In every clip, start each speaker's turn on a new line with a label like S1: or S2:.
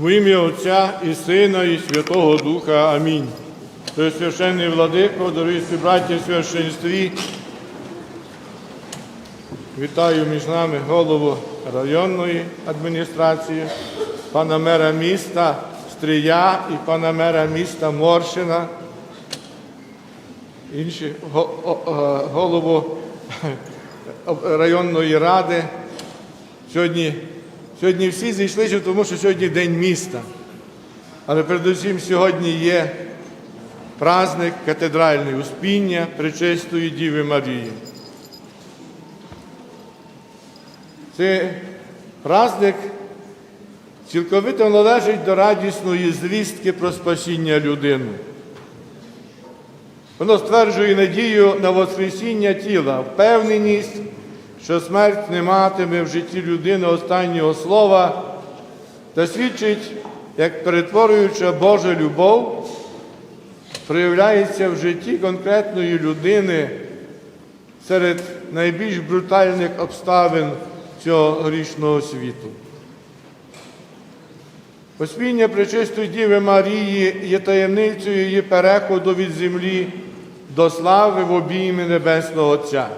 S1: В ім'я Отця і Сина, і Святого Духа. Амінь. Пресвященний владико, дорогі співбраті в священстві, вітаю між нами голову районної адміністрації, пана мера міста Стрия і пана мера міста Морщина, інші голову районної ради. Сьогодні, сьогодні всі зійшлися, тому що сьогодні День міста. Але передусім сьогодні є праздник катедральний Успіння Пречистої Діви Марії. Це праздник цілковито належить до радісної звістки про спасіння людини. Воно стверджує надію на Воскресіння тіла, впевненість, що смерть не матиме в житті людини останнього слова, та свідчить, як перетворююча Божа любов проявляється в житті конкретної людини серед найбільш брутальних обставин цього грішного світу. Поспіння Пречистої Діви Марії є таємницею її переходу від землі до слави в обійми Небесного Отця.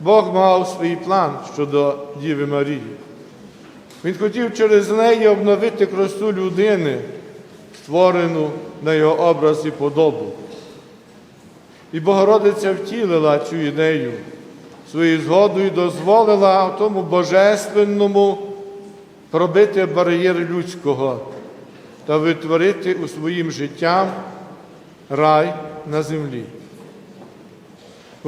S1: Бог мав свій план щодо Діви Марії. Він хотів через неї обновити красу людини, створену на його образ і подобу. І Богородиця втілила цю ідею своєю згодою дозволила тому божественному пробити бар'єр людського та витворити у своїм життям рай на землі.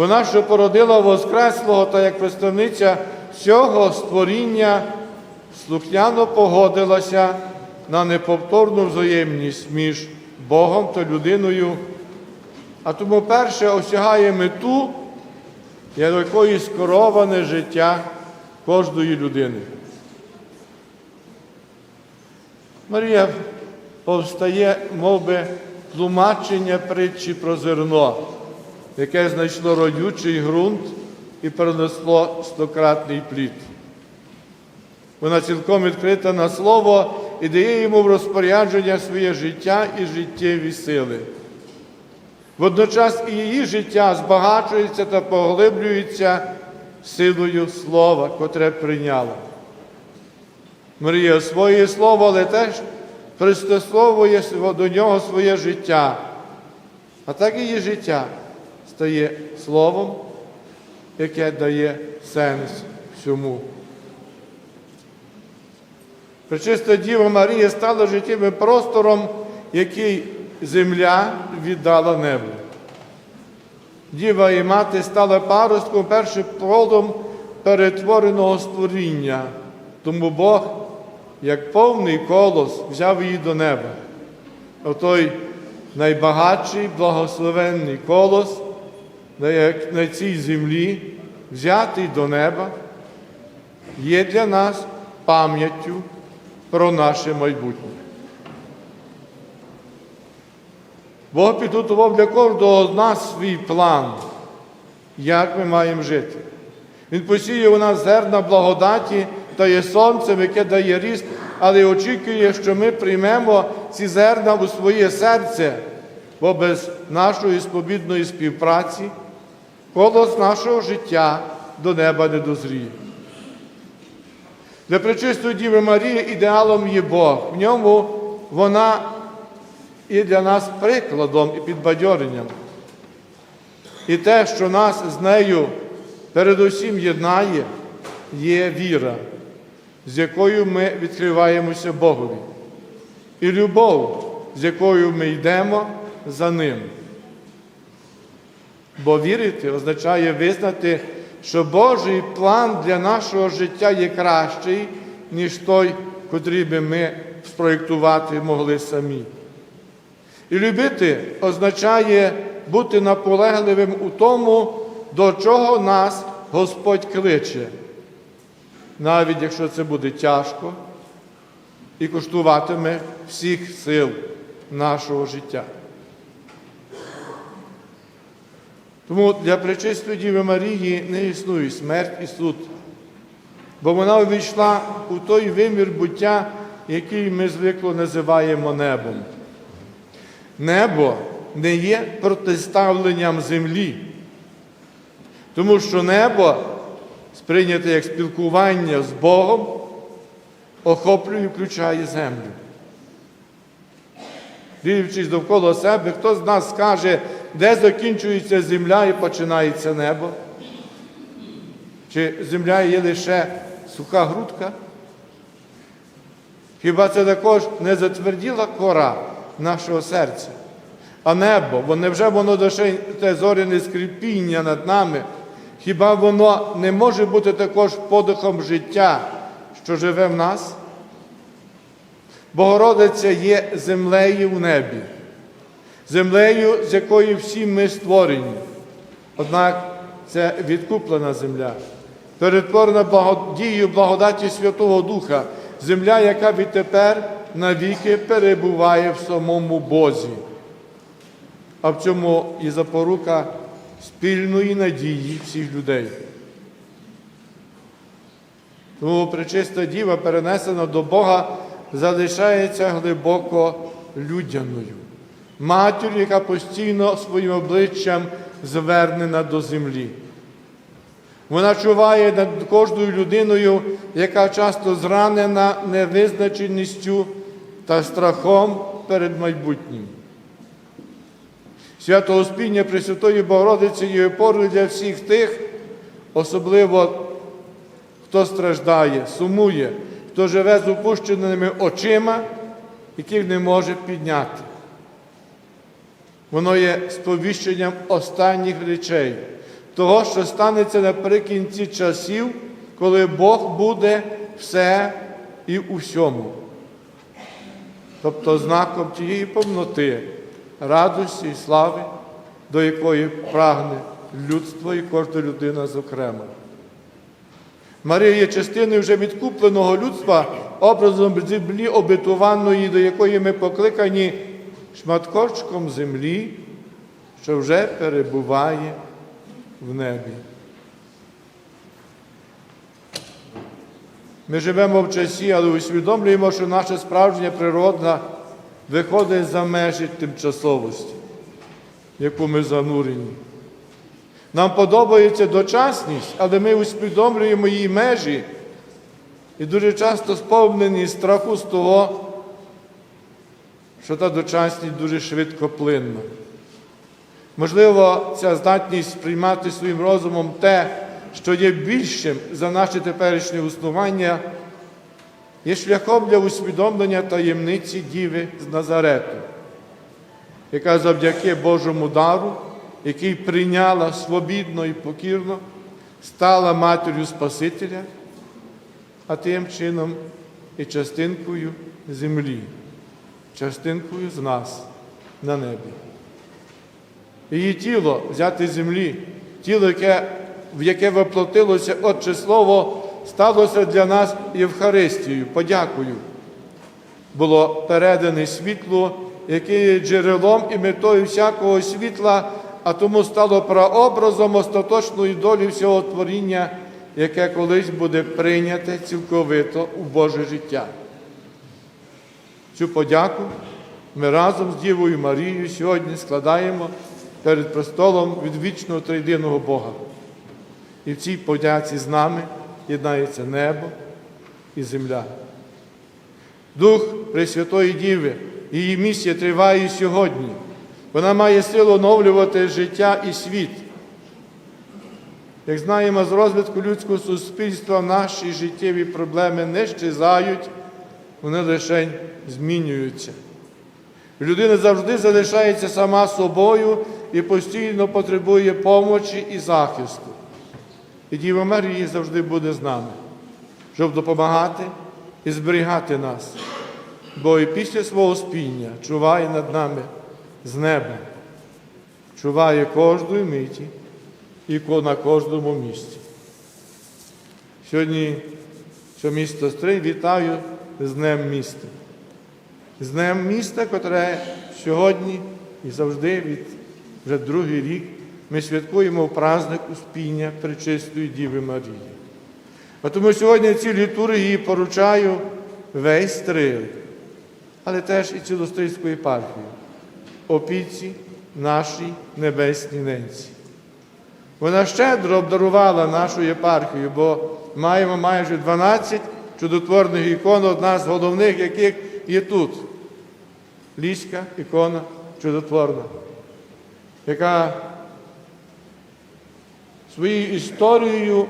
S1: Вона, що породила Воскреслого та як представниця всього створіння, слухняно погодилася на неповторну взаємність між Богом та людиною, а тому перше осягає мету, якої скороване життя кожної людини. Марія повстає, мов би, тлумачення притчі про зерно, яке знайшло родючий ґрунт і перенесло стократний плід. Вона цілком відкрита на слово і дає йому в розпорядження своє життя і життєві сили. Водночас і її життя збагачується та поглиблюється силою слова, котре прийняла. Марія освоює слово, але теж пристосовує до нього своє життя. А так її життя стає словом, яке дає сенс всьому. Пречиста Діва Марія стала життєвим простором, який земля віддала небу. Діва і мати стала паростком першим плодом перетвореного створіння, тому Бог, як повний колос, взяв її до неба. Отой найбагатший, благословенний колос на цій землі, взятий до неба, є для нас пам'яттю про наше майбутнє. Бог підготував для кожного з нас свій план, як ми маємо жити. Він посіє у нас зерна благодаті та є сонцем, яке дає ріст, але очікує, що ми приймемо ці зерна у своє серце, бо без нашої спобідної співпраці колос нашого життя до неба не дозріє. Для пречистої Діви Марії ідеалом є Бог. В ньому вона і для нас прикладом і підбадьоренням. І те, що нас з нею передусім єднає, є віра, з якою ми відкриваємося Богові, і любов, з якою ми йдемо за Ним. Бо вірити означає визнати, що Божий план для нашого життя є кращий, ніж той, котрий би ми спроєктувати могли самі. І любити означає бути наполегливим у тому, до чого нас Господь кличе, навіть якщо це буде тяжко і коштуватиме всіх сил нашого життя. Тому для Пречистої Діви Марії не існує смерть і суд, бо вона увійшла у той вимір буття, який ми звикло називаємо небом. Небо не є протиставленням землі, тому що небо, сприйняте як спілкування з Богом, охоплює і включає землю. Дивлячись довкола себе, хто з нас скаже, де закінчується земля і починається небо? Чи земля є лише суха грудка? Хіба це також не затверділа кора нашого серця? А небо, бо невже воно даше те зоряне скріпіння над нами? Хіба воно не може бути також подихом життя, що живе в нас? Богородиця є землею в небі, землею, з якої всі ми створені. Однак це відкуплена земля, перетворена дією благодаті Святого Духа, земля, яка відтепер навіки перебуває в самому Бозі. А в цьому і запорука спільної надії всіх людей. Тому пречиста діва, перенесена до Бога, залишається глибоко людяною, матір'ю, яка постійно своїм обличчям звернена до землі. Вона чуває над кожною людиною, яка часто зранена невизначеністю та страхом перед майбутнім. Свято Успіння Пресвятої Богородиці є опорою для всіх тих, особливо хто страждає, сумує, хто живе з опущеними очима, яких не може підняти. Воно є сповіщенням останніх речей, того, що станеться наприкінці часів, коли Бог буде все і у всьому. Тобто знаком тієї повноти, радості і слави, до якої прагне людство і кожна людина зокрема. Марія є частиною вже відкупленого людства, образом землі обетованої, до якої ми покликані шматкочком землі, що вже перебуває в небі. Ми живемо в часі, але усвідомлюємо, що наша справжня природа виходить за межі тимчасовості, в яку ми занурені. Нам подобається дочасність, але ми усвідомлюємо її межі і дуже часто сповнені страху з того, що та дочасність дуже швидко плинна. Можливо, ця здатність сприймати своїм розумом те, що є більшим за наше теперішнє існування, є шляхом для усвідомлення таємниці Діви з Назарету, яка завдяки Божому дару, який прийняла свобідно і покірно, стала матір'ю Спасителя, а тим чином і частинкою землі, частинкою з нас на небі. Її тіло взяти з землі, тіло, яке, в яке воплотилося Отче Слово, сталося для нас Євхаристією, подякою. Було передане світло, яке є джерелом і метою всякого світла, а тому стало прообразом остаточної долі всього творіння, яке колись буде прийняте цілковито у Боже життя. Цю подяку ми разом з Дівою Марією сьогодні складаємо перед престолом від вічного триєдиного Бога. І в цій подяці з нами єднається небо і земля. Дух Пресвятої Діви, її місія триває сьогодні. Вона має силу оновлювати життя і світ. Як знаємо, з розвитку людського суспільства наші життєві проблеми не щезають, вони лише змінюються. Людина завжди залишається сама собою і постійно потребує помочі і захисту. І Діва Марія завжди буде з нами, щоб допомагати і зберігати нас, бо і після свого спіння чуває над нами з неба, чуває кожної миті і на кожному місці. Сьогодні, що місто Стрий, вітаю з Днем міста. З Днем міста, котре сьогодні і завжди від вже другий рік ми святкуємо в праздник Успіння Пречистої Діви Марії. А тому сьогодні ці літургії поручаю весь стрий, але теж і цілу стрийську єпархію, опіці нашій небесній ненці. Вона щедро обдарувала нашу єпархію, бо маємо майже 12 чудотворних ікон, одна з головних, яких є тут. Ліська ікона чудотворна, яка своєю історією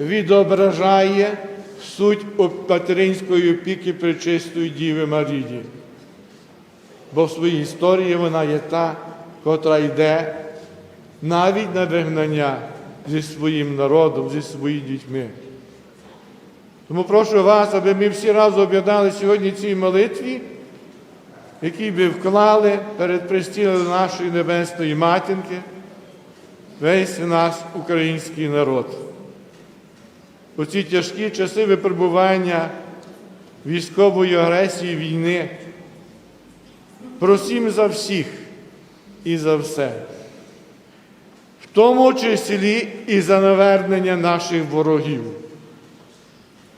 S1: відображає суть материнської опіки Пречистої Діви Марії. Бо в своїй історії вона є та, котра йде навіть на вигнання зі своїм народом, зі своїми дітьми. Тому прошу вас, аби ми всі разом об'єднали сьогодні цій молитві, які би вклали перед престілом нашої небесної матінки весь наш український народ. У ці тяжкі часи випробування військової агресії війни. Просім за всіх і за все, в тому числі і за навернення наших ворогів.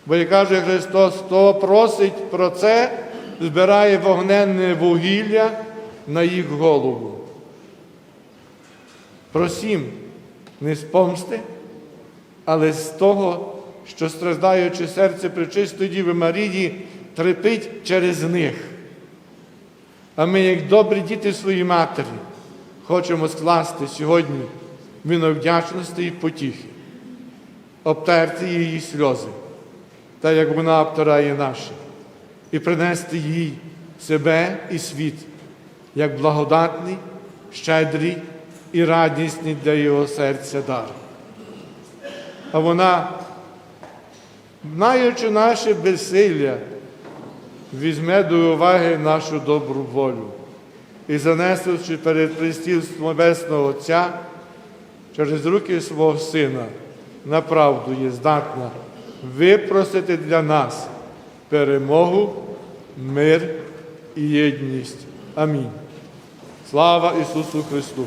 S1: Бо, як каже Христос, хто просить про це, збирає вогненне вугілля на їх голову. Просім не з помсти, але з того, що страждаючи серце Пречистої Діви Марії, трепить через них. А ми, як добрі діти своїй матері, хочемо скласти сьогодні вино вдячності і потіхи, обтерти її сльози, та як вона обтирає наші, і принести їй себе і світ, як благодатний, щедрий і радісний для його серця дар. А вона, знаючи наше безсилля, візьме до уваги нашу добру волю і занесучи перед пристільством Небесного Отця через руки свого Сина, на правду є здатна випросити для нас перемогу, мир і єдність. Амінь. Слава Ісусу Христу!